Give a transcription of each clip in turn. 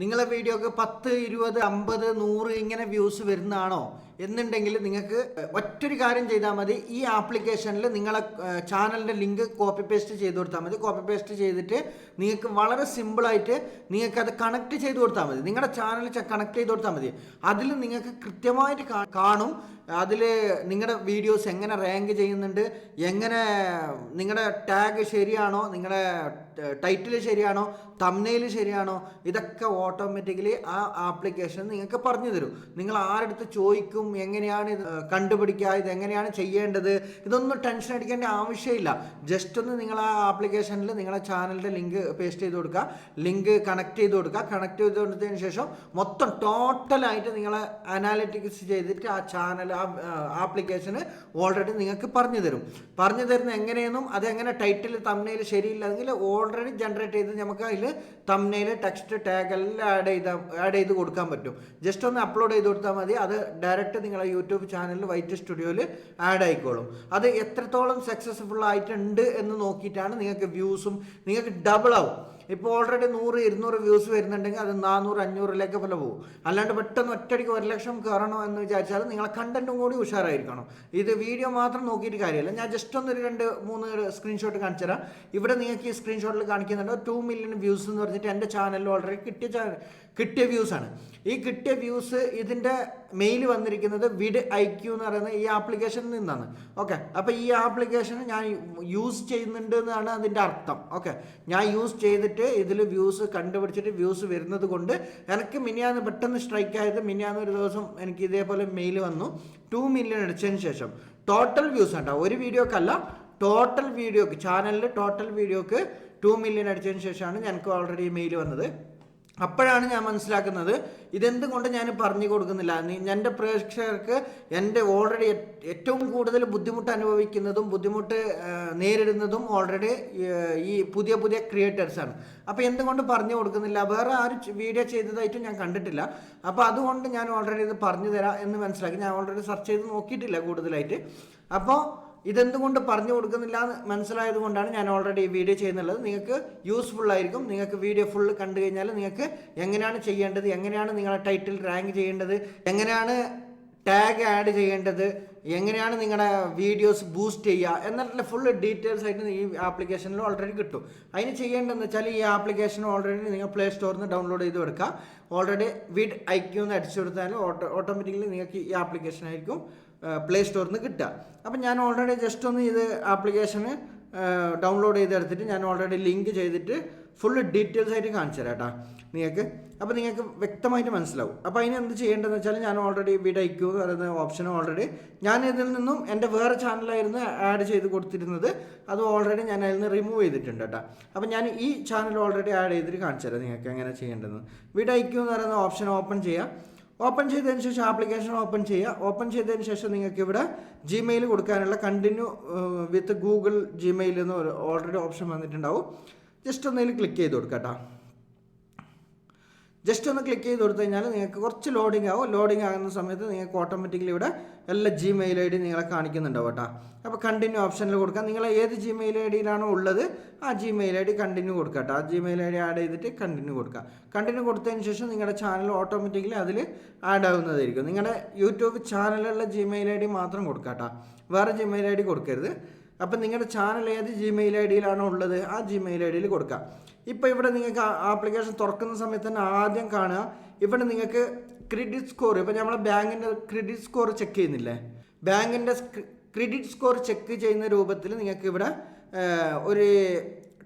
നിങ്ങളെ വീഡിയോക്ക് പത്ത് ഇരുപത് അമ്പത് നൂറ് ഇങ്ങനെ വ്യൂസ് വരുന്നതാണോ? എന്നുണ്ടെങ്കിൽ നിങ്ങൾക്ക് ഒറ്റൊരു കാര്യം ചെയ്താൽ മതി. ഈ ആപ്ലിക്കേഷനിൽ നിങ്ങളെ ചാനലിന്റെ ലിങ്ക് കോപ്പി പേസ്റ്റ് ചെയ്ത് കൊടുത്താൽ മതി. കോപ്പി പേസ്റ്റ് ചെയ്തിട്ട് നിങ്ങൾക്ക് വളരെ സിമ്പിളായിട്ട് നിങ്ങൾക്ക് അത് കണക്ട് ചെയ്ത് കൊടുത്താൽ മതി. നിങ്ങളുടെ ചാനൽ കണക്ട് ചെയ്ത് കൊടുത്താൽ മതി. അതിൽ നിങ്ങൾക്ക് കൃത്യമായിട്ട് കാണും. അതിൽ നിങ്ങളുടെ വീഡിയോസ് എങ്ങനെ റാങ്ക് ചെയ്യുന്നുണ്ട് എങ്ങനെ നിങ്ങളുടെ ടാഗ് ശരിയാണോ നിങ്ങളുടെ ടൈറ്റിൽ ശരിയാണോ തമ്നയിൽ ശരിയാണോ ഇതൊക്കെ ഓട്ടോമാറ്റിക്കലി ആ ആപ്ലിക്കേഷൻ നിങ്ങൾക്ക് പറഞ്ഞു തരും. നിങ്ങൾ ആരെടുത്ത് ചോദിക്കും എങ്ങനെയാണ് ഇത് കണ്ടുപിടിക്കുക ഇത് എങ്ങനെയാണ് ചെയ്യേണ്ടത് ഇതൊന്നും ടെൻഷൻ അടിക്കേണ്ട ആവശ്യമില്ല. ജസ്റ്റ് ഒന്ന് നിങ്ങൾ ആ ആപ്ലിക്കേഷനിൽ നിങ്ങളെ ചാനലിന്റെ ലിങ്ക് പേസ്റ്റ് ചെയ്ത് കൊടുക്കുക. ലിങ്ക് കണക്ട് ചെയ്ത് കൊടുക്കുക. കണക്ട് ചെയ്ത് കൊടുത്തതിന് ശേഷം മൊത്തം ടോട്ടലായിട്ട് നിങ്ങളെ അനാലിറ്റിക്സ് ചെയ്തിട്ട് ആ ചാനൽ ആ ആപ്ലിക്കേഷന് ഓൾറെഡി നിങ്ങൾക്ക് പറഞ്ഞു തരും. പറഞ്ഞു തരുന്ന എങ്ങനെയെന്നും അതെങ്ങനെ ടൈറ്റിൽ തമ്മിൽ ശരിയില്ലെങ്കിൽ ഓൾറെഡി ജനറേറ്റ് ചെയ്ത് നമുക്ക് അതിൽ തമ്നയിൽ ടെക്സ്റ്റ് ടാഗ് എല്ലാം ആഡ് ചെയ്ത് ആഡ് ചെയ്ത് കൊടുക്കാൻ പറ്റും. ജസ്റ്റ് ഒന്ന് അപ്ലോഡ് ചെയ്ത് കൊടുത്താൽ മതി. അത് ഡയറക്റ്റ് നിങ്ങളെ യൂട്യൂബ് ചാനലിൽ വൈറ്റ് സ്റ്റുഡിയോയിൽ ആഡ് ആയിക്കോളും. അത് എത്രത്തോളം സക്സസ്ഫുൾ ആയിട്ടുണ്ട് എന്ന് നോക്കിയിട്ടാണ് നിങ്ങൾക്ക് വ്യൂസും നിങ്ങൾക്ക് ഡബിൾ ആവും. ഇപ്പോൾ ഓൾറെഡി നൂറ് ഇരുന്നൂറ് വ്യൂസ് വരുന്നുണ്ടെങ്കിൽ അത് നാനൂറ് അഞ്ഞൂറിലേക്ക് പോലെ പോകും. അല്ലാണ്ട് പെട്ടെന്ന് ഒറ്റയടിക്ക് ഒരു ലക്ഷം കയറണോ എന്ന് വിചാരിച്ചാൽ നിങ്ങളെ കണ്ടന്റും കൂടി ഉഷാറായിരിക്കണം. ഇത് വീഡിയോ മാത്രം നോക്കിയിട്ട് കാര്യമില്ല. ഞാൻ ജസ്റ്റ് ഒന്ന് രണ്ട് മൂന്ന് സ്ക്രീൻഷോട്ട് കാണിച്ചു തരാം ഇവിടെ നിങ്ങൾക്ക് ഈ സ്ക്രീൻഷോട്ടിൽ കാണിക്കുന്നുണ്ട് ടു മില്യൺ വ്യൂസ് എന്ന് പറഞ്ഞിട്ട് എന്റെ ചാനലിൽ ഓൾറെഡി കിട്ടിയ കിട്ടിയ വ്യൂസ് ആണ്. ഈ കിട്ടിയ വ്യൂസ് ഇതിന്റെ മെയിൽ വന്നിരിക്കുന്നത് വിഡ് ഐ ക്യൂ എന്ന് പറയുന്ന ഈ ആപ്ലിക്കേഷനിൽ നിന്നാണ്. ഓക്കെ അപ്പോൾ ഈ ആപ്ലിക്കേഷൻ ഞാൻ യൂസ് ചെയ്യുന്നുണ്ട് എന്നാണ് അതിന്റെ അർത്ഥം. ഓക്കെ ഞാൻ യൂസ് ചെയ്തിട്ട് ഇതിൽ വ്യൂസ് കണ്ടുപിടിച്ചിട്ട് വ്യൂസ് വരുന്നത് കൊണ്ട് എനിക്ക് മിനിയാന്ന് പെട്ടെന്ന് സ്ട്രൈക്ക് ആയത് മിനിയാന്ന് ഒരു ദിവസം എനിക്ക് ഇതേപോലെ മെയിൽ വന്നു. ടു മില്യൺ അടിച്ചതിന് ശേഷം. ടോട്ടൽ വ്യൂസ് ഉണ്ടോ ഒരു വീഡിയോക്കല്ല ടോട്ടൽ വീഡിയോക്ക് ചാനലിൽ ടോട്ടൽ വീഡിയോക്ക് ടു മില്യൺ അടിച്ചതിന് ശേഷമാണ് ഞങ്ങൾക്ക് ഓൾറെഡി മെയിൽ വന്നത്. അപ്പോഴാണ് ഞാൻ മനസ്സിലാക്കുന്നത് ഇതെന്തുകൊണ്ട് ഞാൻ പറഞ്ഞു കൊടുക്കുന്നില്ല. എന്റെ പ്രേക്ഷകർക്ക് എന്റെ ഓൾറെഡി ഏറ്റവും കൂടുതൽ ബുദ്ധിമുട്ട് അനുഭവിക്കുന്നതും ബുദ്ധിമുട്ട് നേരിടുന്നതും ഓൾറെഡി ഈ പുതിയ പുതിയ ക്രിയേറ്റേഴ്സാണ് അപ്പോൾ എന്തുകൊണ്ട് പറഞ്ഞു കൊടുക്കുന്നില്ല? വേറെ ആരും വീഡിയോ ചെയ്തതായിട്ടും ഞാൻ കണ്ടിട്ടില്ല. അപ്പോൾ അതുകൊണ്ട് ഞാൻ ഓൾറെഡി ഇത് പറഞ്ഞു തരാം എന്ന് മനസ്സിലാക്കി. ഞാൻ ഓൾറെഡി സെർച്ച് ചെയ്ത് നോക്കിയിട്ടില്ല കൂടുതലായിട്ട്. അപ്പോൾ ഇതെന്തുകൊണ്ട് പറഞ്ഞു കൊടുക്കുന്നില്ല എന്ന് മനസ്സിലായത് കൊണ്ടാണ് ഞാൻ ഓൾറെഡി ഈ വീഡിയോ ചെയ്യുന്നുള്ളത്. നിങ്ങൾക്ക് യൂസ്ഫുൾ ആയിരിക്കും. നിങ്ങൾക്ക് വീഡിയോ ഫുള്ള് കണ്ടു കഴിഞ്ഞാൽ നിങ്ങൾക്ക് എങ്ങനെയാണ് ചെയ്യേണ്ടത് എങ്ങനെയാണ് നിങ്ങളെ ടൈറ്റിൽ റാങ്ക് ചെയ്യേണ്ടത് എങ്ങനെയാണ് ടാഗ് ആഡ് ചെയ്യേണ്ടത് എങ്ങനെയാണ് നിങ്ങളുടെ വീഡിയോസ് ബൂസ്റ്റ് ചെയ്യുക എന്നിട്ടുള്ള ഫുൾ ഡീറ്റെയിൽസ് ആയിട്ട് ഈ ആപ്ലിക്കേഷനിൽ ഓൾറെഡി കിട്ടും. അതിന് ചെയ്യേണ്ടതെന്ന് വെച്ചാൽ ഈ ആപ്ലിക്കേഷൻ ഓൾറെഡി നിങ്ങൾ പ്ലേ സ്റ്റോറിൽ നിന്ന് ഡൗൺലോഡ് ചെയ്ത് എടുക്കുക ഓൾറെഡി വിഡ് ഐക്യൂ എന്ന് അടിച്ചു കൊടുത്താൽ ഓട്ടോ ഓട്ടോമാറ്റിക്കലി നിങ്ങൾക്ക് ഈ ആപ്ലിക്കേഷൻ ആയിരിക്കും. പ്ലേ സ്റ്റോറിൽ നിന്ന് കിട്ടുക. അപ്പം ഞാൻ ഓൾറെഡി ജസ്റ്റ് ഒന്ന് ഇത് ആപ്ലിക്കേഷന് ഡൗൺലോഡ് ചെയ്തെടുത്തിട്ട് ഞാൻ ഓൾറെഡി ലിങ്ക് ചെയ്തിട്ട് ഫുൾ ഡീറ്റെയിൽസ് ആയിട്ട് കാണിച്ചു തരാം കേട്ടോ നിങ്ങൾക്ക് അപ്പോൾ നിങ്ങൾക്ക് വ്യക്തമായിട്ട് മനസ്സിലാവും. അപ്പോൾ അതിന് എന്ത് ചെയ്യേണ്ടതെന്ന് വെച്ചാൽ ഞാൻ ഓൾറെഡി വിഡ് ഐക്യൂ എന്ന് പറയുന്ന ഓപ്ഷൻ ഓൾറെഡി ഞാൻ ഇതിൽ നിന്നും എന്റെ വേറെ ചാനലായിരുന്നു ആഡ് ചെയ്ത് കൊടുത്തിരുന്നത്. അത് ഓൾറെഡി ഞാൻ അതിൽ നിന്ന് റിമൂവ് ചെയ്തിട്ടുണ്ട് കേട്ടോ അപ്പോൾ ഞാൻ ഈ ചാനൽ ഓൾറെഡി ആഡ് ചെയ്തിട്ട് കാണിച്ചു തരാം നിങ്ങൾക്ക് എങ്ങനെ ചെയ്യേണ്ടതെന്ന്. വിഡ് ഐക്യൂ എന്ന് പറയുന്ന ഓപ്ഷൻ ഓപ്പൺ ചെയ്യുക ഓപ്പൺ ചെയ്തതിന് ശേഷം ആപ്ലിക്കേഷൻ ഓപ്പൺ ചെയ്യുക. ഓപ്പൺ ചെയ്തതിന് ശേഷം നിങ്ങൾക്ക് ഇവിടെ ജിമെയിൽ കൊടുക്കാനുള്ള കണ്ടിന്യൂ വിത്ത് ഗൂഗിൾ ജിമെയിൽ എന്ന് ഓൾറെഡി ഓപ്ഷൻ വന്നിട്ടുണ്ടാവും. ജസ്റ്റ് ഒന്നതിൽ ക്ലിക്ക് ചെയ്ത് കൊടുക്കാം കേട്ടോ ജസ്റ്റ് ഒന്ന് ക്ലിക്ക് ചെയ്ത് കൊടുത്തു കഴിഞ്ഞാൽ നിങ്ങൾക്ക് കുറച്ച് ലോഡിംഗ് ആവും. ലോഡിംഗ് ആകുന്ന സമയത്ത് നിങ്ങൾക്ക് ഓട്ടോമാറ്റിക്കലി ഇവിടെ എല്ലാ ജിമെയിൽ ഐ ഡി നിങ്ങളെ കാണിക്കുന്നുണ്ടാവും കേട്ടോ. അപ്പോൾ കണ്ടിന്യൂ ഓപ്ഷനിൽ കൊടുക്കാം. നിങ്ങൾ ഏത് ജിമെയിൽ ഐ ഡിയിലാണോ ഉള്ളത് ആ ജിമെയിൽ ഐ ഡി കണ്ടിന്യൂ കൊടുക്കുക കേട്ടോ. ആ ജിമെയിൽ ഐ ഡി ആഡ് ചെയ്തിട്ട് കണ്ടിന്യൂ കൊടുക്കുക കണ്ടിന്യൂ കൊടുത്തതിന് ശേഷം നിങ്ങളുടെ ചാനൽ ഓട്ടോമാറ്റിക്കലി അതിൽ ആഡ് ആവുന്നതായിരിക്കും. നിങ്ങളുടെ യൂട്യൂബ് ചാനലിലുള്ള ജിമെയിൽ ഐ ഡി മാത്രം കൊടുക്കുക കേട്ടോ. വേറെ ജിമെയിൽ ഐ ഡി കൊടുക്കരുത്. അപ്പം നിങ്ങളുടെ ചാനൽ ഏത് ജിമെയിൽ ഐ ഡിയിലാണോ ഉള്ളത് ആ ജിമെയിൽ ഐ ഡിയിൽ കൊടുക്കുക ഇപ്പോൾ ഇവിടെ നിങ്ങൾക്ക് ആപ്ലിക്കേഷൻ തുറക്കുന്ന സമയത്ത് തന്നെ ആദ്യം കാണുക. ഇവിടെ നിങ്ങൾക്ക് ക്രെഡിറ്റ് സ്കോർ ഇപ്പോൾ നമ്മൾ ബാങ്കിന്റെ ക്രെഡിറ്റ് സ്കോർ ചെക്ക് ചെയ്യുന്നില്ലേ? ബാങ്കിന്റെ ക്രെഡിറ്റ് സ്കോർ ചെക്ക് ചെയ്യുന്ന രൂപത്തിൽ നിങ്ങൾക്ക് ഇവിടെ ഒരു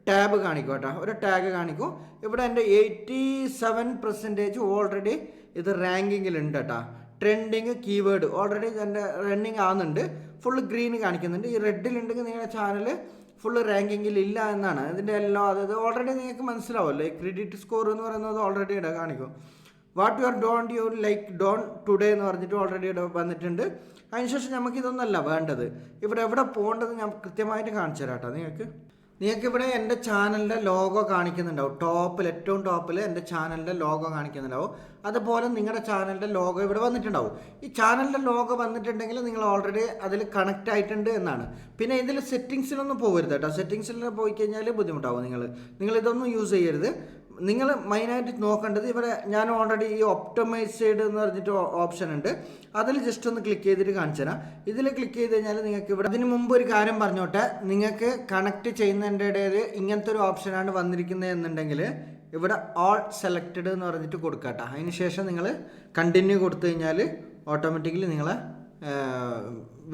ടാബ് കാണിക്കും കേട്ടോ. ഒരു ടാഗ് കാണിക്കും. ഇവിടെ എന്റെ എയ്റ്റി സെവൻ പെർസെന്റേജ് ഓൾറെഡി ഇത് റാങ്കിങ്ങിലുണ്ട് കേട്ടോ. ട്രെൻഡിങ് കീവേഡ് ഓൾറെഡി എന്റെ റണ്ണിങ് ആകുന്നുണ്ട് ഫുൾ ഗ്രീൻ കാണിക്കുന്നുണ്ട്. ഈ റെഡിലുണ്ടെങ്കിൽ നിങ്ങളുടെ ചാനൽ ഫുള്ള് റാങ്കിങ്ങിൽ ഇല്ല എന്നാണ്. ഇതിന്റെ എല്ലാം അതായത് ഓൾറെഡി നിങ്ങൾക്ക് മനസ്സിലാവുമല്ലോ ഈ ക്രെഡിറ്റ് സ്കോർ എന്ന് പറയുന്നത് ഓൾറെഡി ഇവിടെ കാണിക്കും. What you are don't you like done today എന്ന് പറഞ്ഞിട്ട് ഓൾറെഡി ഇവിടെ വന്നിട്ടുണ്ട്. അതിനുശേഷം നമുക്ക് ഇതൊന്നല്ല വേണ്ടത്. ഇവിടെ എവിടെ പോകേണ്ടത് ഞാൻ കൃത്യമായിട്ട് കാണിച്ചു തരാം കേട്ടോ നിങ്ങൾക്ക്. നിങ്ങൾക്ക് ഇവിടെ എന്റെ ചാനലിന്റെ ലോഗോ കാണിക്കുന്നുണ്ടാവും. ടോപ്പിൽ ഏറ്റവും ടോപ്പിൽ എന്റെ ചാനലിന്റെ ലോഗോ കാണിക്കുന്നുണ്ടാവും. അതുപോലെ നിങ്ങളുടെ ചാനലിന്റെ ലോഗോ ഇവിടെ വന്നിട്ടുണ്ടാവും. ഈ ചാനലിന്റെ ലോഗോ വന്നിട്ടുണ്ടെങ്കിൽ നിങ്ങൾ ഓൾറെഡി അതിൽ കണക്റ്റ് ആയിട്ടുണ്ട് എന്നാണ്. പിന്നെ ഇതിൽ സെറ്റിങ്സിലൊന്നും പോകരുത് കേട്ടോ. സെറ്റിങ്സിൽ പോയി കഴിഞ്ഞാൽ ബുദ്ധിമുട്ടാവും നിങ്ങൾ. നിങ്ങൾ ഇതൊന്നും യൂസ് ചെയ്യരുത്. നിങ്ങൾ മെയിനായിട്ട് നോക്കേണ്ടത് ഇവിടെ ഞാൻ ഓൾറെഡി ഈ ഒപ്റ്റമൈസൈഡ് എന്ന് പറഞ്ഞിട്ട് ഓപ്ഷൻ ഉണ്ട്. അതിൽ ജസ്റ്റ് ഒന്ന് ക്ലിക്ക് ചെയ്തിട്ട് കാണിച്ചു തരാം. ഇതിൽ ക്ലിക്ക് ചെയ്ത് കഴിഞ്ഞാൽ നിങ്ങൾക്ക് ഇവിടെ അതിന് മുമ്പ് ഒരു കാര്യം പറഞ്ഞോട്ടെ. നിങ്ങൾക്ക് കണക്ട് ചെയ്യുന്നതിന്റെ ഇടയിൽ ഇങ്ങനത്തെ ഒരു ഓപ്ഷനാണ് വന്നിരിക്കുന്നത് എന്നുണ്ടെങ്കിൽ ഇവിടെ ഓൾ സെലക്റ്റഡ് എന്ന് പറഞ്ഞിട്ട് കൊടുക്കാട്ടോ. അതിന് ശേഷം നിങ്ങൾ കണ്ടിന്യൂ കൊടുത്തു കഴിഞ്ഞാൽ ഓട്ടോമാറ്റിക്കലി നിങ്ങളെ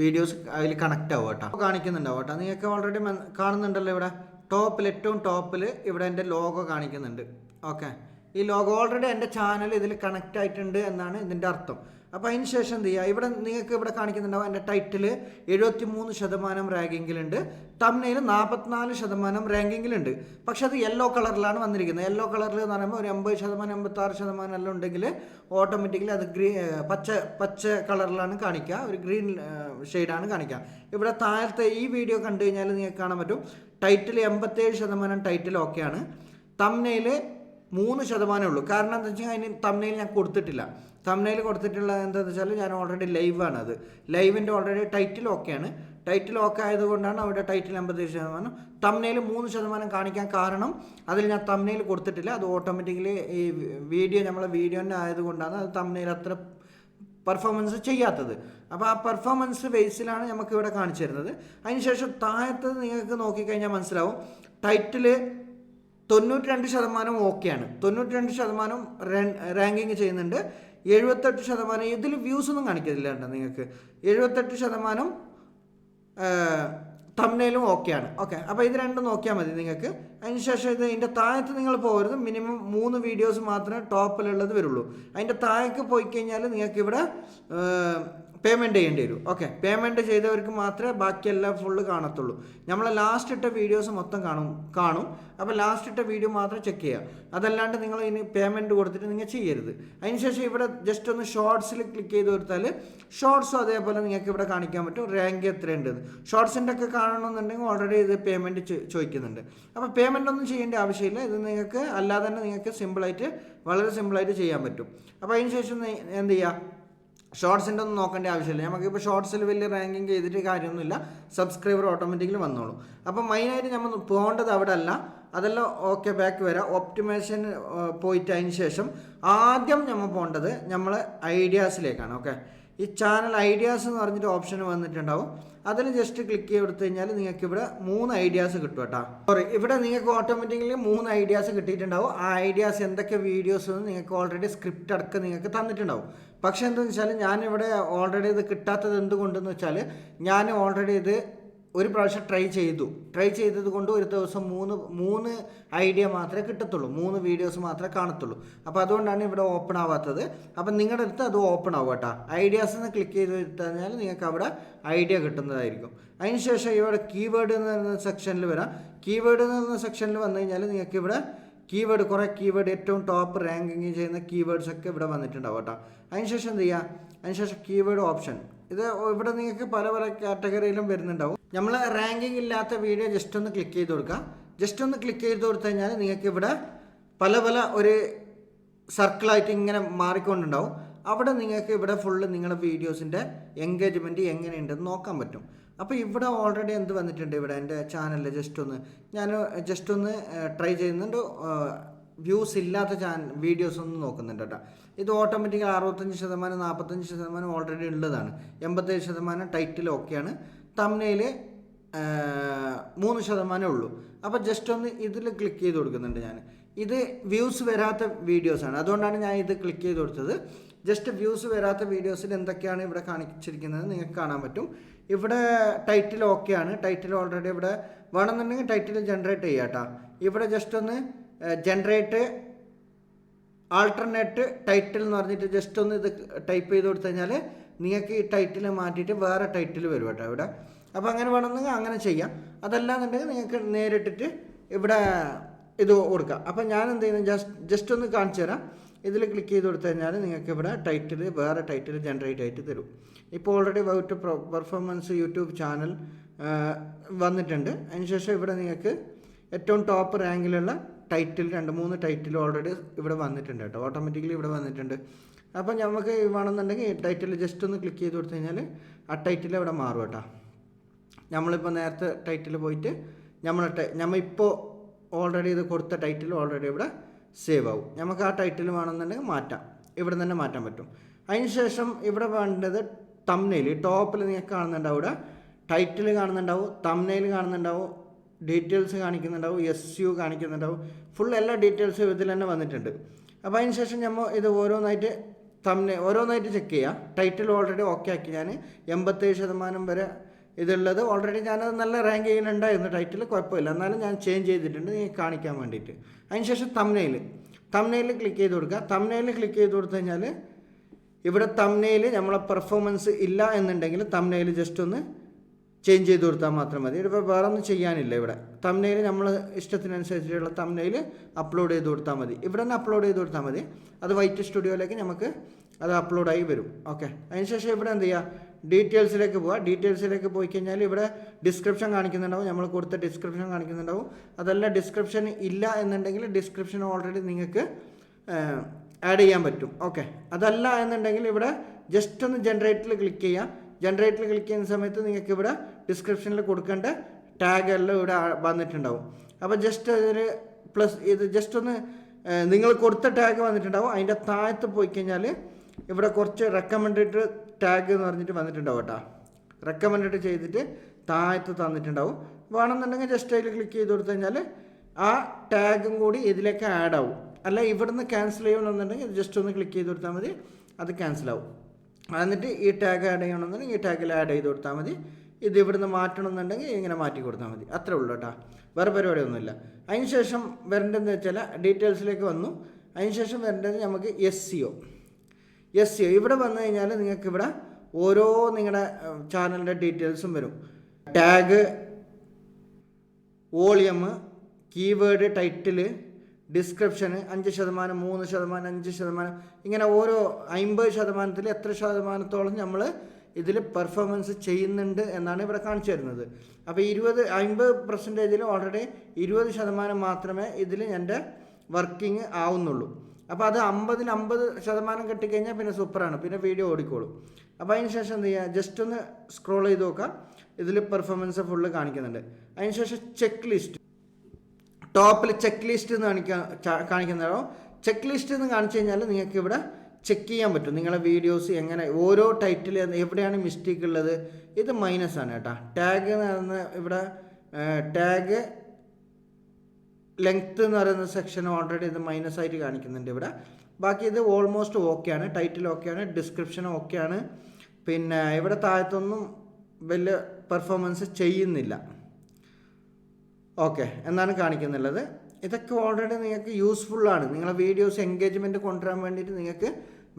വീഡിയോസ് അതിൽ കണക്റ്റ് ആവും കേട്ടോ. കാണിക്കുന്നുണ്ടാവും കേട്ടോ. നിങ്ങൾക്ക് ഓൾറെഡി കാണുന്നുണ്ടല്ലോ ഇവിടെ. ടോപ്പിൽ ഏറ്റവും ടോപ്പിൽ ഇവിടെ എന്റെ ലോഗോ കാണിക്കുന്നുണ്ട്. ഓക്കെ. ഈ ലോഗോ ഓൾറെഡി എന്റെ ചാനൽ ഇതിൽ കണക്റ്റ് ആയിട്ടുണ്ട് എന്നാണ് ഇതിന്റെ അർത്ഥം. അപ്പോൾ അതിന് ശേഷം എന്ത് ചെയ്യുക? ഇവിടെ നിങ്ങൾക്ക് ഇവിടെ കാണിക്കുന്നുണ്ടാവും എന്റെ ടൈറ്റിൽ എഴുപത്തി മൂന്ന് ശതമാനം റാങ്കിങ്ങിലുണ്ട്. തമ്മിൽ നാൽപ്പത്തിനാല് ശതമാനം റാങ്കിങ്ങിലുണ്ട്. പക്ഷെ അത് യെല്ലോ കളറിലാണ് വന്നിരിക്കുന്നത്. യെല്ലോ കളറിൽ എന്ന് പറയുമ്പോൾ ഒരു എൺപത് ശതമാനം എൺപത്താറ് ശതമാനം എല്ലാം ഉണ്ടെങ്കിൽ ഓട്ടോമാറ്റിക്കലി അത് ഗ്രീ പച്ച പച്ച കളറിലാണ് കാണിക്കുക. ഒരു ഗ്രീൻ ഷെയ്ഡാണ് കാണിക്കുക. ഇവിടെ താഴത്തെ ഈ വീഡിയോ കണ്ടു കഴിഞ്ഞാൽ നിങ്ങൾക്ക് കാണാൻ പറ്റും. ടൈറ്റിൽ എൺപത്തേഴ് ശതമാനം ടൈറ്റിൽ ഓക്കെയാണ് തമ്നയിൽ മൂന്ന് ശതമാനമേ ഉള്ളൂ. കാരണം എന്താ വെച്ചാൽ അതിന് തമ്നയിൽ ഞാൻ കൊടുത്തിട്ടില്ല. തമ്നയിൽ കൊടുത്തിട്ടുള്ളത് എന്താണെന്ന് വെച്ചാൽ ഞാൻ ഓൾറെഡി ലൈവാണ് അത്. ലൈവിന്റെ ഓൾറെഡി ടൈറ്റിൽ ഓക്കെയാണ് ടൈറ്റിൽ ഓക്കെ ആയതുകൊണ്ടാണ് അവിടെ ടൈറ്റിൽ അമ്പത് ശതമാനം. തമ്നയിൽ മൂന്ന് ശതമാനം കാണിക്കാൻ കാരണം അതിൽ ഞാൻ തമ്നയിൽ കൊടുത്തിട്ടില്ല. അത് ഓട്ടോമാറ്റിക്കലി ഈ വീഡിയോ നമ്മളെ വീഡിയോന്റെ ആയതുകൊണ്ടാണ് അത് തമ്നയിൽ അത്ര പെർഫോമൻസ് ചെയ്യാത്തത്. അപ്പോൾ ആ പെർഫോമൻസ് ബേസിലാണ് നമുക്ക് ഇവിടെ കാണിച്ചു തരുന്നത്. അതിനുശേഷം താഴത്ത് നിങ്ങൾക്ക് നോക്കിക്കഴിഞ്ഞാൽ മനസ്സിലാവും. ടൈറ്റിൽ തൊണ്ണൂറ്റി രണ്ട് ശതമാനം ഓക്കെയാണ്. തൊണ്ണൂറ്റി രണ്ട് ശതമാനം റാങ്കിങ് ചെയ്യുന്നുണ്ട്. എഴുപത്തെട്ട് ശതമാനം ഇതിൽ വ്യൂസ് ഒന്നും കാണിക്കുന്നില്ല നിങ്ങൾക്ക്. എഴുപത്തെട്ട് ശതമാനം തമ്മിലും ഓക്കെയാണ്. ഓക്കെ അപ്പോൾ ഇത് രണ്ടും നോക്കിയാൽ മതി നിങ്ങൾക്ക്. അതിനുശേഷം ഇത് ഇതിന്റെ താഴത്ത് നിങ്ങൾ പോകരുത്. മിനിമം മൂന്ന് വീഡിയോസ് മാത്രമേ ടോപ്പിലുള്ളത് വരുള്ളൂ. അതിന്റെ താഴേക്ക് പോയി കഴിഞ്ഞാൽ നിങ്ങൾക്ക് ഇവിടെ പേയ്മെന്റ് ചെയ്യേണ്ടി വരും. ഓക്കെ പേയ്മെന്റ് ചെയ്തവർക്ക് മാത്രമേ ബാക്കിയെല്ലാം ഫുള്ള് കാണത്തുള്ളൂ. നമ്മൾ ലാസ്റ്റ് ഇട്ട വീഡിയോസ് മൊത്തം കാണും കാണും. അപ്പോൾ ലാസ്റ്റ് ഇട്ട വീഡിയോ മാത്രം ചെക്ക് ചെയ്യുക അതല്ലാണ്ട് നിങ്ങൾ ഇനി പേയ്മെന്റ് കൊടുത്തിട്ട് നിങ്ങൾ ചെയ്യരുത്. അതിനുശേഷം ഇവിടെ ജസ്റ്റ് ഒന്ന് ഷോർട്സിൽ ക്ലിക്ക് ചെയ്ത് കൊടുത്താൽ ഷോർട്സും അതേപോലെ നിങ്ങൾക്ക് ഇവിടെ കാണിക്കാൻ പറ്റും. റാങ്ക് എത്രയുണ്ടെന്ന് ഷോർട്സിന്റെ ഒക്കെ കാണണമെന്നുണ്ടെങ്കിൽ ഓൾറെഡി ഇത് പേയ്മെന്റ് ചോദിക്കുന്നുണ്ട്. അപ്പോൾ പേയ്മെന്റ് ഒന്നും ചെയ്യേണ്ട ആവശ്യമില്ല. ഇത് നിങ്ങൾക്ക് അല്ലാതെ തന്നെ നിങ്ങൾക്ക് സിമ്പിളായിട്ട് വളരെ സിമ്പിളായിട്ട് ചെയ്യാൻ പറ്റും. അപ്പോൾ അതിന് ശേഷം എന്ത് ചെയ്യുക ഷോർട്സിന്റെ ഒന്നും നോക്കേണ്ട ആവശ്യമില്ല. നമുക്കിപ്പോൾ ഷോർട്സിൽ വലിയ റാങ്കിങ് ചെയ്തിട്ട് കാര്യമൊന്നുമില്ല. സബ്സ്ക്രൈബർ ഓട്ടോമാറ്റിക്കലി വന്നോളൂ. അപ്പോൾ മെയിനായിട്ട് നമ്മൾ പോകേണ്ടത് അവിടെ അല്ല അതെല്ലാം ഓക്കെ ബാക്ക് വരാം. ഒപ്റ്റിമേഷൻ പോയിട്ടതിന് ശേഷം ആദ്യം നമ്മൾ പോകേണ്ടത് നമ്മൾ ഐഡിയാസിലേക്കാണ് ഓക്കെ ഈ ചാനൽ ഐഡിയാസ് എന്ന് പറഞ്ഞിട്ട് ഓപ്ഷൻ വന്നിട്ടുണ്ടാവും. അതിൽ ജസ്റ്റ് ക്ലിക്ക് ചെയ്ത് കൊടുത്തു കഴിഞ്ഞാൽ നിങ്ങൾക്ക് ഇവിടെ മൂന്ന് ഐഡിയാസ് കിട്ടും കേട്ടോ. സോറി ഇവിടെ നിങ്ങൾക്ക് ഓട്ടോമാറ്റിക്കലി മൂന്ന് ഐഡിയാസ് കിട്ടിയിട്ടുണ്ടാവും. ആ ഐഡിയാസ് എന്തൊക്കെ വീഡിയോസ് എന്ന് നിങ്ങൾക്ക് ഓൾറെഡി സ്ക്രിപ്റ്റ് അടക്കം നിങ്ങൾക്ക് തന്നിട്ടുണ്ടാവും. പക്ഷേ എന്താണെന്ന് വെച്ചാൽ ഞാനിവിടെ ഓൾറെഡി ഇത് കിട്ടാത്തത് എന്തുകൊണ്ടെന്ന് വെച്ചാൽ ഞാൻ ഓൾറെഡി ഇത് ഒരു പ്രാവശ്യം ട്രൈ ചെയ്തു. ട്രൈ ചെയ്തത് കൊണ്ട് ഒരു ദിവസം മൂന്ന് മൂന്ന് ഐഡിയ മാത്രമേ കിട്ടത്തുള്ളൂ. മൂന്ന് വീഡിയോസ് മാത്രമേ കാണത്തുള്ളൂ. അപ്പോൾ അതുകൊണ്ടാണ് ഇവിടെ ഓപ്പൺ ആവാത്തത്. അപ്പം നിങ്ങളുടെ അടുത്ത് അത് ഓപ്പൺ ആവും കേട്ടോ. ഐഡിയാസ് എന്ന് ക്ലിക്ക് ചെയ്ത് കഴിഞ്ഞാൽ നിങ്ങൾക്ക് അവിടെ ഐഡിയ കിട്ടുന്നതായിരിക്കും. അതിനുശേഷം ഇവിടെ കീവേഡ് എന്ന് പറയുന്ന സെക്ഷനിൽ വരാം. കീവേഡ് എന്ന് പറയുന്ന സെക്ഷനിൽ വന്നു കഴിഞ്ഞാൽ നിങ്ങൾക്ക് ഇവിടെ കീവേഡ് കുറേ കീവേഡ് ഏറ്റവും ടോപ്പ് റാങ്കിങ് ചെയ്യുന്ന കീവേഡ്സ് ഒക്കെ ഇവിടെ വന്നിട്ടുണ്ടാവും കേട്ടോ. അതിനുശേഷം എന്ത് ചെയ്യുക അതിനുശേഷം കീവേഡ് ഓപ്ഷൻ ഇത് ഇവിടെ നിങ്ങൾക്ക് പല പല കാറ്റഗറിയിലും വരുന്നുണ്ടാവും. നമ്മൾ റാങ്കിങ് ഇല്ലാത്ത വീഡിയോ ജസ്റ്റ് ഒന്ന് ക്ലിക്ക് ചെയ്ത് കൊടുക്കുക ജസ്റ്റ് ഒന്ന് ക്ലിക്ക് ചെയ്ത് കൊടുത്തു കഴിഞ്ഞാൽ നിങ്ങൾക്ക് ഇവിടെ പല പല ഒരു സർക്കിളായിട്ട് ഇങ്ങനെ മാറിക്കൊണ്ടുണ്ടാവും. അവിടെ നിങ്ങൾക്ക് ഇവിടെ ഫുള്ള് നിങ്ങളുടെ വീഡിയോസിന്റെ എൻഗേജ്മെന്റ് എങ്ങനെയുണ്ടെന്ന് നോക്കാൻ പറ്റും. അപ്പോൾ ഇവിടെ ഓൾറെഡി എന്ത് വന്നിട്ടുണ്ട് ഇവിടെ എന്റെ ചാനലിൽ ജസ്റ്റ് ഒന്ന് ഞാൻ ജസ്റ്റ് ഒന്ന് ട്രൈ ചെയ്യുന്നുണ്ട്. വ്യൂസ് ഇല്ലാത്ത ചാനൽ വീഡിയോസ് ഒന്നും നോക്കുന്നുണ്ട് കേട്ടോ. ഇത് ഓട്ടോമാറ്റിക്കലി അറുപത്തഞ്ച് ശതമാനം നാൽപ്പത്തഞ്ച് ശതമാനം ഓൾറെഡി ഉള്ളതാണ്. എൺപത്തേഴ് ശതമാനം ടൈറ്റിൽ ഓക്കെയാണ് തമ്നയിൽ മൂന്ന് ശതമാനമേ ഉള്ളൂ. അപ്പോൾ ജസ്റ്റ് ഒന്ന് ഇതിൽ ക്ലിക്ക് ചെയ്ത് കൊടുക്കുന്നുണ്ട് ഞാൻ. ഇത് വ്യൂസ് വരാത്ത വീഡിയോസാണ് അതുകൊണ്ടാണ് ഞാൻ ഇത് ക്ലിക്ക് ചെയ്ത് കൊടുത്തത്. ജസ്റ്റ് വ്യൂസ് വരാത്ത വീഡിയോസിൽ എന്തൊക്കെയാണ് ഇവിടെ കാണിച്ചിരിക്കുന്നത് നിങ്ങൾക്ക് കാണാൻ പറ്റും. ഇവിടെ ടൈറ്റിൽ ഓക്കെയാണ് ടൈറ്റിൽ ഓൾറെഡി ഇവിടെ വേണമെന്നുണ്ടെങ്കിൽ ടൈറ്റിൽ ജനറേറ്റ് ചെയ്യാം കേട്ടോ. ഇവിടെ ജസ്റ്റ് ഒന്ന് ജനറേറ്റ് ആൾട്ടർനേറ്റ് ടൈറ്റിൽ എന്ന് പറഞ്ഞിട്ട് ജസ്റ്റ് ഒന്ന് ഇത് ടൈപ്പ് ചെയ്ത് കൊടുത്തു കഴിഞ്ഞാൽ നിങ്ങൾക്ക് ഈ ടൈറ്റിൽ മാറ്റിയിട്ട് വേറെ ടൈറ്റിൽ വരും കേട്ടോ ഇവിടെ. അപ്പോൾ അങ്ങനെ വേണമെന്നെങ്കിൽ അങ്ങനെ ചെയ്യാം. അതല്ലാന്നുണ്ടെങ്കിൽ നിങ്ങൾക്ക് നേരിട്ടിട്ട് ഇവിടെ ഇത് കൊടുക്കാം. അപ്പോൾ ഞാൻ എന്ത് ചെയ്യുന്നത് ജസ്റ്റ് ജസ്റ്റ് ഒന്ന് കാണിച്ചു തരാം. ഇതിൽ ക്ലിക്ക് ചെയ്ത് കൊടുത്തു കഴിഞ്ഞാൽ നിങ്ങൾക്ക് ഇവിടെ ടൈറ്റിൽ വേറെ ടൈറ്റിൽ ജനറേറ്റ് ആയിട്ട് തരും. ഇപ്പോൾ ഓൾറെഡി വൗട്ട് പെർഫോമൻസ് യൂട്യൂബ് ചാനൽ വന്നിട്ടുണ്ട്. അതിനുശേഷം ഇവിടെ നിങ്ങൾക്ക് ഏറ്റവും ടോപ്പ് റാങ്കിലുള്ള ടൈറ്റിൽ രണ്ട് മൂന്ന് ടൈറ്റിൽ ഓൾറെഡി ഇവിടെ വന്നിട്ടുണ്ട് കേട്ടോ. ഓട്ടോമാറ്റിക്കലി ഇവിടെ വന്നിട്ടുണ്ട്. അപ്പം നമുക്ക് വേണമെന്നുണ്ടെങ്കിൽ ടൈറ്റിൽ ജസ്റ്റ് ഒന്ന് ക്ലിക്ക് ചെയ്ത് കൊടുത്തു കഴിഞ്ഞാൽ ആ ടൈറ്റിൽ ഇവിടെ മാറും കേട്ടോ. നമ്മളിപ്പോൾ നേരത്തെ ടൈറ്റിൽ പോയിട്ട് നമ്മൾ ഇപ്പോൾ ഓൾറെഡി ഇത് കൊടുത്ത ടൈറ്റിൽ ഓൾറെഡി ഇവിടെ സേവ് ആവും. നമുക്ക് ആ ടൈറ്റിൽ വേണമെന്നുണ്ടെങ്കിൽ മാറ്റാം. ഇവിടെ തന്നെ മാറ്റാൻ പറ്റും. അതിന് ശേഷം ഇവിടെ വേണ്ടത് തമ്നെയിൽ ടോപ്പിൽ നിങ്ങൾക്ക് കാണുന്നുണ്ടാവും ഇവിടെ. ടൈറ്റിൽ കാണുന്നുണ്ടാവും തമ്നെയിൽ കാണുന്നുണ്ടാവും ഡീറ്റെയിൽസ് കാണിക്കുന്നുണ്ടാവും എസ് യു കാണിക്കുന്നുണ്ടാവും. ഫുൾ എല്ലാ ഡീറ്റെയിൽസും ഇതിൽ തന്നെ വന്നിട്ടുണ്ട്. അപ്പോൾ അതിന് ശേഷം നമ്മൾ ഇത് ഓരോന്നായിട്ട് തമ്മിൽ ഓരോന്നായിട്ട് ചെക്ക് ചെയ്യുക ടൈറ്റിൽ ഓൾറെഡി ഓക്കെ ആക്കി ഞാൻ എൺപത്തേഴ് ശതമാനം വരെ ഇതുള്ളത് ഓൾറെഡി ഞാനത് നല്ല റാങ്ക് ചെയ്യുന്നുണ്ടായിരുന്നു ടൈറ്റിൽ കുഴപ്പമില്ല. എന്നാലും ഞാൻ ചേഞ്ച് ചെയ്തിട്ടുണ്ട്. നിങ്ങൾക്ക് കാണിക്കാൻ വേണ്ടിയിട്ട്. അതിനുശേഷം തമ്നയിൽ തമ്നയിൽ ക്ലിക്ക് ചെയ്ത് കൊടുക്കുക. തമ്നയിൽ ക്ലിക്ക് ചെയ്ത് കൊടുത്തു കഴിഞ്ഞാൽ ഇവിടെ തമ്നയിൽ നമ്മളെ പെർഫോമൻസ് ഇല്ല എന്നുണ്ടെങ്കിൽ തമ്നയിൽ ജസ്റ്റ് ഒന്ന് ചേഞ്ച് ചെയ്ത് കൊടുത്താൽ മാത്രം മതി. ഇവിടെ വേറെ ഒന്നും ചെയ്യാനില്ല ഇവിടെ. തമ്നയിൽ നമ്മൾ ഇഷ്ടത്തിനനുസരിച്ചുള്ള തമ്നയിൽ അപ്ലോഡ് ചെയ്ത് കൊടുത്താൽ മതി. ഇവിടെ തന്നെ അപ്ലോഡ് ചെയ്ത് കൊടുത്താൽ മതി. അത് വൈറ്റ് സ്റ്റുഡിയോയിലേക്ക് നമുക്ക് അത് അപ്ലോഡായി വരും. ഓക്കെ അതിനുശേഷം ഇവിടെ എന്ത് ചെയ്യുക ഡീറ്റെയിൽസിലേക്ക് പോവുക ഡീറ്റെയിൽസിലേക്ക് പോയി കഴിഞ്ഞാൽ ഇവിടെ ഡിസ്ക്രിപ്ഷൻ കാണിക്കുന്നുണ്ടാവും. നമ്മൾ കൊടുത്ത ഡിസ്ക്രിപ്ഷൻ കാണിക്കുന്നുണ്ടാവും. അതല്ല ഡിസ്ക്രിപ്ഷൻ ഇല്ല എന്നുണ്ടെങ്കിൽ ഡിസ്ക്രിപ്ഷൻ ഓൾറെഡി നിങ്ങൾക്ക് ആഡ് ചെയ്യാൻ പറ്റും. ഓക്കെ അതല്ല എന്നുണ്ടെങ്കിൽ ഇവിടെ ജസ്റ്റ് ഒന്ന് ജനറേറ്ററിൽ ക്ലിക്ക് ചെയ്യുക ജനറേറ്റിൽ ക്ലിക്ക് ചെയ്യുന്ന സമയത്ത് നിങ്ങൾക്ക് ഇവിടെ ഡിസ്ക്രിപ്ഷനിൽ കൊടുക്കേണ്ട ടാഗ് എല്ലാം ഇവിടെ വന്നിട്ടുണ്ടാവും. അപ്പോൾ ജസ്റ്റ് അതിന് പ്ലസ് ഇത് ജസ്റ്റ് ഒന്ന് നിങ്ങൾ കൊടുത്ത ടാഗ് വന്നിട്ടുണ്ടാവും. അതിന്റെ താഴത്ത് പോയി കഴിഞ്ഞാൽ ഇവിടെ കുറച്ച് റെക്കമെൻഡഡ് ടാഗ് എന്ന് പറഞ്ഞിട്ട് വന്നിട്ടുണ്ടാവും കേട്ടോ. റെക്കമെൻഡ് ചെയ്തിട്ട് താഴത്ത് തന്നിട്ടുണ്ടാവും. വേണമെന്നുണ്ടെങ്കിൽ ജസ്റ്റ് അതിൽ ക്ലിക്ക് ചെയ്ത് കൊടുത്തു കഴിഞ്ഞാൽ ആ ടാഗും കൂടി ഇതിലേക്ക് ആഡ് ആവും. അല്ല ഇവിടുന്ന് ക്യാൻസൽ ചെയ്യണമെന്നുണ്ടെങ്കിൽ ജസ്റ്റ് ഒന്ന് ക്ലിക്ക് ചെയ്ത് കൊടുത്താൽ മതി. അത് ക്യാൻസൽ ആവും. എന്നിട്ട് ഈ ടാഗ് ആഡ് ചെയ്യണമെന്നുണ്ടെങ്കിൽ ഈ ടാഗിൽ ആഡ് ചെയ്ത് കൊടുത്താൽ മതി. ഇത് ഇവിടുന്ന് മാറ്റണം എന്നുണ്ടെങ്കിൽ ഇങ്ങനെ മാറ്റി കൊടുത്താൽ മതി. അത്രേ ഉള്ളൂ കേട്ടോ. വേറെ പരിപാടിയൊന്നുമില്ല. അതിന് ശേഷം വരേണ്ടതെന്ന് വെച്ചാൽ ഡീറ്റെയിൽസിലേക്ക് വന്നു. അതിന് ശേഷം വരേണ്ടത് നമുക്ക് S C O S C O ഇവിടെ വന്നു കഴിഞ്ഞാൽ നിങ്ങൾക്ക് ഇവിടെ ഓരോ നിങ്ങളുടെ ചാനലിന്റെ ഡീറ്റെയിൽസും വരും. ടാഗ് വോളിയം കീവേഡ് ടൈറ്റിൽ ഡിസ്ക്രിപ്ഷന് അഞ്ച് ശതമാനം മൂന്ന് ശതമാനം അഞ്ച് ശതമാനം ഇങ്ങനെ ഓരോ അമ്പത് ശതമാനത്തിൽ എത്ര ശതമാനത്തോളം നമ്മൾ ഇതിൽ പെർഫോമൻസ് ചെയ്യുന്നുണ്ട് എന്നാണ് ഇവിടെ കാണിച്ചു തരുന്നത്. അപ്പോൾ ഇരുപത് അമ്പത് പെർസെന്റേജിൽ ഓൾറെഡി ഇരുപത് ശതമാനം മാത്രമേ ഇതിൽ എന്റെ വർക്കിംഗ് ആവുന്നുള്ളൂ. അപ്പോൾ അത് അമ്പതിൽ അമ്പത് ശതമാനം കിട്ടിക്കഴിഞ്ഞാൽ പിന്നെ സൂപ്പറാണ്. പിന്നെ വീഡിയോ ഓടിക്കോളും. അപ്പോൾ അതിന് ശേഷം എന്ത് ചെയ്യുക ജസ്റ്റ് ഒന്ന് സ്ക്രോൾ ചെയ്ത് നോക്കാം. ഇതിൽ പെർഫോമൻസ് ഫുള്ള് കാണിക്കുന്നുണ്ട്. അതിന് ശേഷം ചെക്ക് ലിസ്റ്റ് ടോപ്പിൽ ചെക്ക് ലിസ്റ്റ് എന്ന് കാണിക്കാൻ കാണിക്കുന്നതാണോ ചെക്ക് ലിസ്റ്റ് എന്ന് കാണിച്ചു കഴിഞ്ഞാൽ നിങ്ങൾക്ക് ഇവിടെ ചെക്ക് ചെയ്യാൻ പറ്റും. നിങ്ങളെ വീഡിയോസ് എങ്ങനെ ഓരോ ടൈറ്റിൽ എവിടെയാണ് മിസ്റ്റേക്ക് ഉള്ളത്? ഇത് മൈനസ് ആണ് കേട്ടോ. ടാഗ് എന്ന് പറയുന്ന ഇവിടെ ടാഗ് ലെങ്ത് എന്ന് പറയുന്ന സെക്ഷൻ ഓൾറെഡി ഇത് മൈനസ് ആയിട്ട് കാണിക്കുന്നുണ്ട് ഇവിടെ. ബാക്കി ഇത് ഓൾമോസ്റ്റ് ഓക്കെയാണ് ടൈറ്റിൽ ഓക്കെയാണ് ഡിസ്ക്രിപ്ഷൻ ഓക്കെയാണ് പിന്നെ ഇവിടെ താഴത്തൊന്നും വലിയ പെർഫോമൻസ് ചെയ്യുന്നില്ല. ഓക്കെ എന്നാണ് കാണിക്കുന്നുള്ളത്. ഇതൊക്കെ ഓൾറെഡി നിങ്ങൾക്ക് യൂസ്ഫുള്ളാണ് നിങ്ങളുടെ വീഡിയോസ് എൻഗേജ്മെന്റ് കൊണ്ടുവരാൻ വേണ്ടിയിട്ട് നിങ്ങൾക്ക്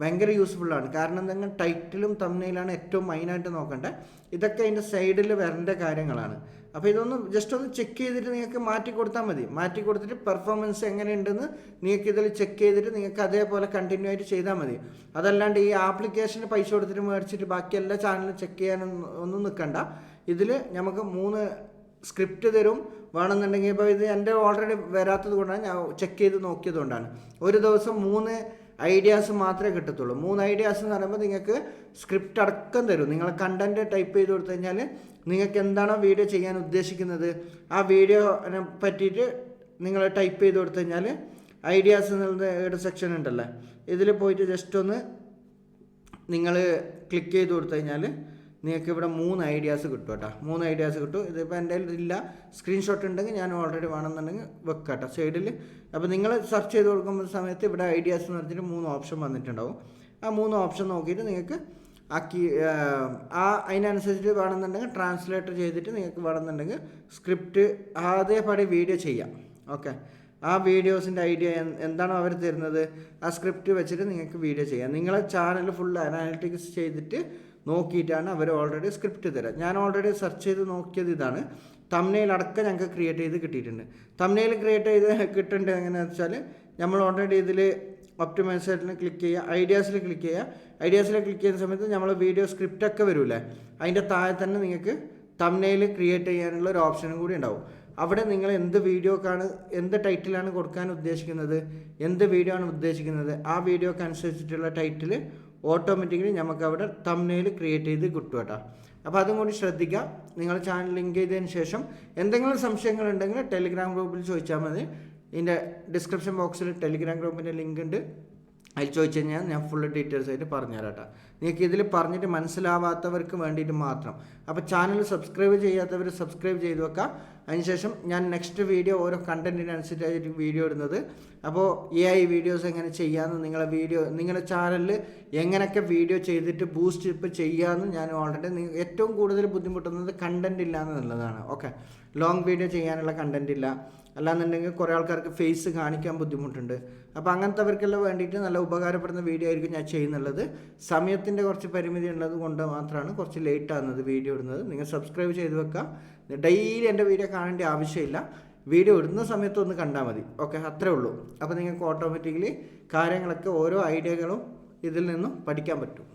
ഭയങ്കര യൂസ്ഫുള്ളാണ് കാരണം നിങ്ങൾ ടൈറ്റിലും തമ്മിലാണ് ഏറ്റവും മെയിനായിട്ട് നോക്കേണ്ടത് ഇതൊക്കെ അതിന്റെ സൈഡിൽ വരേണ്ട കാര്യങ്ങളാണ്. അപ്പോൾ ഇതൊന്ന് ജസ്റ്റ് ഒന്ന് ചെക്ക് ചെയ്തിട്ട് നിങ്ങൾക്ക് മാറ്റി കൊടുത്താൽ മതി. മാറ്റി കൊടുത്തിട്ട് പെർഫോമൻസ് എങ്ങനെയുണ്ടെന്ന് നിങ്ങൾക്ക് ഇതിൽ ചെക്ക് ചെയ്തിട്ട് നിങ്ങൾക്ക് അതേപോലെ കണ്ടിന്യൂ ആയിട്ട് ചെയ്താൽ മതി. അതല്ലാണ്ട് ഈ ആപ്ലിക്കേഷന് പൈസ കൊടുത്തിട്ട് മേടിച്ചിട്ട് ബാക്കി എല്ലാ ചാനലും ചെക്ക് ചെയ്യാനൊന്നും ഒന്നും നിൽക്കണ്ട ഇതിൽ നമുക്ക് മൂന്ന് സ്ക്രിപ്റ്റ് തരും. വേണമെന്നുണ്ടെങ്കിൽ ഇപ്പോൾ ഇത് എന്റെ ഓൾറെഡി വരാത്തത് കൊണ്ടാണ് ഞാൻ ചെക്ക് ചെയ്ത് നോക്കിയത് കൊണ്ടാണ്. ഒരു ദിവസം മൂന്ന് ഐഡിയാസ് മാത്രമേ കിട്ടത്തുള്ളൂ. മൂന്ന് ഐഡിയാസ് എന്ന് പറയുമ്പോൾ നിങ്ങൾക്ക് സ്ക്രിപ്റ്റ് അടക്കം തരും. നിങ്ങൾ കണ്ടന്റ് ടൈപ്പ് ചെയ്ത് കൊടുത്തു കഴിഞ്ഞാൽ നിങ്ങൾക്ക് എന്താണോ വീഡിയോ ചെയ്യാൻ ഉദ്ദേശിക്കുന്നത് ആ വീഡിയോനെ പറ്റിയിട്ട് നിങ്ങൾ ടൈപ്പ് ചെയ്ത് കൊടുത്തു കഴിഞ്ഞാൽ ഐഡിയാസ് എന്നുള്ള സെക്ഷൻ ഉണ്ടല്ലോ. ഇതിൽ പോയിട്ട് ജസ്റ്റ് ഒന്ന് നിങ്ങൾ ക്ലിക്ക് ചെയ്ത് കൊടുത്തു കഴിഞ്ഞാൽ നിങ്ങൾക്ക് ഇവിടെ മൂന്ന് ഐഡിയാസ് കിട്ടും കേട്ടോ മൂന്ന് ഐഡിയാസ് കിട്ടും. ഇതിപ്പോൾ എന്റെ ഇല്ല. സ്ക്രീൻഷോട്ട് ഉണ്ടെങ്കിൽ ഞാൻ ഓൾറെഡി വേണമെന്നുണ്ടെങ്കിൽ വെക്കാം കേട്ടോ സൈഡിൽ അപ്പോൾ നിങ്ങൾ സെർച്ച് ചെയ്ത് കൊടുക്കുമ്പോൾ സമയത്ത് ഇവിടെ ഐഡിയാസ് എന്ന് പറഞ്ഞിട്ട് മൂന്ന് ഓപ്ഷൻ വന്നിട്ടുണ്ടാവും. ആ മൂന്ന് ഓപ്ഷൻ നോക്കിയിട്ട് നിങ്ങൾക്ക് ആ കീ ആ അതിനനുസരിച്ച് വേണമെന്നുണ്ടെങ്കിൽ ട്രാൻസ്ലേറ്റർ ചെയ്തിട്ട് നിങ്ങൾക്ക് വേണമെന്നുണ്ടെങ്കിൽ സ്ക്രിപ്റ്റ് അതേപടി വീഡിയോ ചെയ്യാം. ഓക്കെ ആ വീഡിയോസിന്റെ ഐഡിയ എന്താണോ അവർ തരുന്നത്? ആ സ്ക്രിപ്റ്റ് വെച്ചിട്ട് നിങ്ങൾക്ക് വീഡിയോ ചെയ്യാം. നിങ്ങളെ ചാനൽ ഫുൾ അനാലിറ്റിക്സ് ചെയ്തിട്ട് നോക്കിയിട്ടാണ് അവർ ഓൾറെഡി സ്ക്രിപ്റ്റ് തരാം. ഞാൻ ഓൾറെഡി സെർച്ച് ചെയ്ത് നോക്കിയത് ഇതാണ്. തമ്നയിൽ അടക്കം ഞങ്ങൾക്ക് ക്രിയേറ്റ് ചെയ്ത് കിട്ടിയിട്ടുണ്ട്. തമ്നയിൽ ക്രിയേറ്റ് ചെയ്ത് കിട്ടേണ്ടത് എങ്ങനെയാണെന്ന് വെച്ചാൽ നമ്മൾ ഓൾറെഡി ഇതിൽ ഒപ്റ്റിമൈസേഷനിൽ ക്ലിക്ക് ചെയ്യുക. ഐഡിയാസിൽ ക്ലിക്ക് ചെയ്യുക. ഐഡിയാസിൽ ക്ലിക്ക് ചെയ്യുന്ന സമയത്ത് നമ്മൾ വീഡിയോ സ്ക്രിപ്റ്റ് ഒക്കെ വരില്ലേ? അതിന്റെ താഴെ തന്നെ നിങ്ങൾക്ക് തമ്നയിൽ ക്രിയേറ്റ് ചെയ്യാനുള്ള ഒരു ഓപ്ഷനും കൂടി ഉണ്ടാവും. അവിടെ നിങ്ങൾ എന്ത് വീഡിയോക്കാണ് എന്ത് ടൈറ്റിലാണ് കൊടുക്കാൻ ഉദ്ദേശിക്കുന്നത്? എന്ത് വീഡിയോ ആണ് ഉദ്ദേശിക്കുന്നത്? ആ വീഡിയോക്ക് അനുസരിച്ചിട്ടുള്ള ടൈറ്റിൽ ഓട്ടോമാറ്റിക്കലി നമുക്ക് അവിടെ തമ്മിൽ ക്രിയേറ്റ് ചെയ്ത് കിട്ടും കേട്ടോ. അപ്പോൾ അതും കൂടി ശ്രദ്ധിക്കുക നിങ്ങൾ ചാനൽ ലിങ്ക് ചെയ്തതിന് ശേഷം എന്തെങ്കിലും സംശയങ്ങൾ ഉണ്ടെങ്കിൽ ടെലിഗ്രാം ഗ്രൂപ്പിൽ ചോദിച്ചാൽ മതി. ഇതിന്റെ ഡിസ്ക്രിപ്ഷൻ ബോക്സിൽ ടെലിഗ്രാം ഗ്രൂപ്പിന്റെ ലിങ്ക് ഉണ്ട്. അതിൽ ചോദിച്ചു കഴിഞ്ഞാൽ ഞാൻ ഫുൾ ഡീറ്റെയിൽസ് ആയിട്ട് പറഞ്ഞുതരാം കേട്ടോ നിങ്ങൾക്ക് ഇതിൽ പറഞ്ഞിട്ട് മനസ്സിലാവാത്തവർക്ക് വേണ്ടിയിട്ട് മാത്രം. അപ്പോൾ ചാനൽ സബ്സ്ക്രൈബ് ചെയ്യാത്തവർ സബ്സ്ക്രൈബ് ചെയ്ത് വെക്കുക. അതിനുശേഷം ഞാൻ നെക്സ്റ്റ് വീഡിയോ ഓരോ കണ്ടന്റിനനുസരിച്ചായിരിക്കും വീഡിയോ ഇടുന്നത്. അപ്പോൾ എ ഐ വീഡിയോസ് എങ്ങനെ ചെയ്യാമെന്ന് നിങ്ങളെ വീഡിയോ നിങ്ങളുടെ ചാനലിൽ എങ്ങനെയൊക്കെ വീഡിയോ ചെയ്തിട്ട് ബൂസ്റ്റ് ഇപ്പ് ചെയ്യാമെന്ന് ഞാൻ ഓൾറെഡി നിങ്ങൾ ഏറ്റവും കൂടുതൽ ബുദ്ധിമുട്ടുന്നത് കണ്ടന്റ് ഇല്ല എന്നുള്ളതാണ് ഓക്കെ ലോങ് വീഡിയോ ചെയ്യാനുള്ള കണ്ടന്റ് ഇല്ല. അല്ലാന്നുണ്ടെങ്കിൽ കുറേ ആൾക്കാർക്ക് ഫേസ് കാണിക്കാൻ ബുദ്ധിമുട്ടുണ്ട്. അപ്പോൾ അങ്ങനത്തെവർക്കെല്ലാം വേണ്ടിയിട്ട് നല്ല ഉപകാരപ്പെടുന്ന വീഡിയോ ആയിരിക്കും ഞാൻ ചെയ്യുന്നുള്ളത്. സമയത്തിന്റെ കുറച്ച് പരിമിതി ഉള്ളത് കൊണ്ട് മാത്രമാണ് കുറച്ച് ലേറ്റ് ആകുന്നത് വീഡിയോ ഇടുന്നത്. നിങ്ങൾ സബ്സ്ക്രൈബ് ചെയ്ത് വെക്കുക. ഡെയിലി എന്റെ വീഡിയോ കാണേണ്ട ആവശ്യമില്ല. വീഡിയോ ഇടുന്ന സമയത്ത് ഒന്ന് കണ്ടാൽ മതി. ഓക്കെ അത്രേ ഉള്ളൂ. അപ്പോൾ നിങ്ങൾക്ക് ഓട്ടോമാറ്റിക്കലി കാര്യങ്ങളൊക്കെ ഓരോ ഐഡിയകളും ഇതിൽ നിന്നും പഠിക്കാൻ പറ്റും.